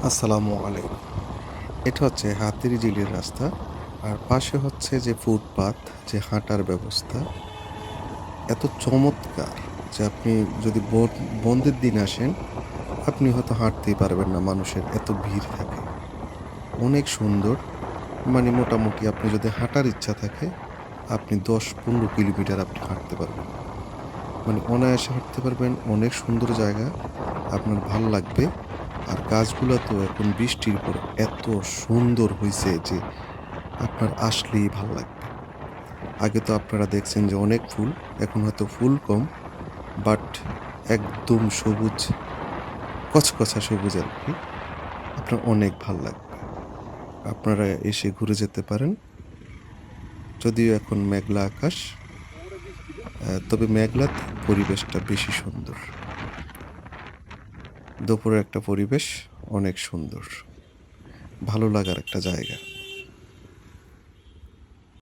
আসসালামু আলাইকুম। এটা হচ্ছে হাতির ঝিলের রাস্তা, আর পাশে হচ্ছে যে ফুটপাত, যে হাঁটার ব্যবস্থা। এত চমৎকার যে আপনি যদি বন- বন্ধের দিন আসেন, আপনি হয়তো হাঁটতেই পারবেন না, মানুষের এত ভিড় থাকে। অনেক সুন্দর মানে মোটামুটি আপনি যদি হাঁটার ইচ্ছা থাকে, আপনি দশ পনেরো কিলোমিটার আপনি হাঁটতে পারবেন। মানে অনায়াসে হাঁটতে পারবেন, অনেক সুন্দর জায়গা, আপনার ভালো লাগবে। আর গাছগুলো তো এখন বৃষ্টির পর এত সুন্দর হয়েছে যে আপনার আসলেই ভালো লাগবে। আগে তো আপনারা দেখছেন যে অনেক ফুল, এখন হয়তো ফুল কম, বাট একদম সবুজ, কচকচা সবুজ আর কি। আপনার অনেক ভালো লাগবে। আপনারা এসে ঘুরে যেতে পারেন। যদিও এখন মেঘলা আকাশ তবে মেঘলাতে পরিবেশটা বেশি সুন্দর। দুপুরের একটা পরিবেশ অনেক সুন্দর। ভালো লাগার একটা জায়গা।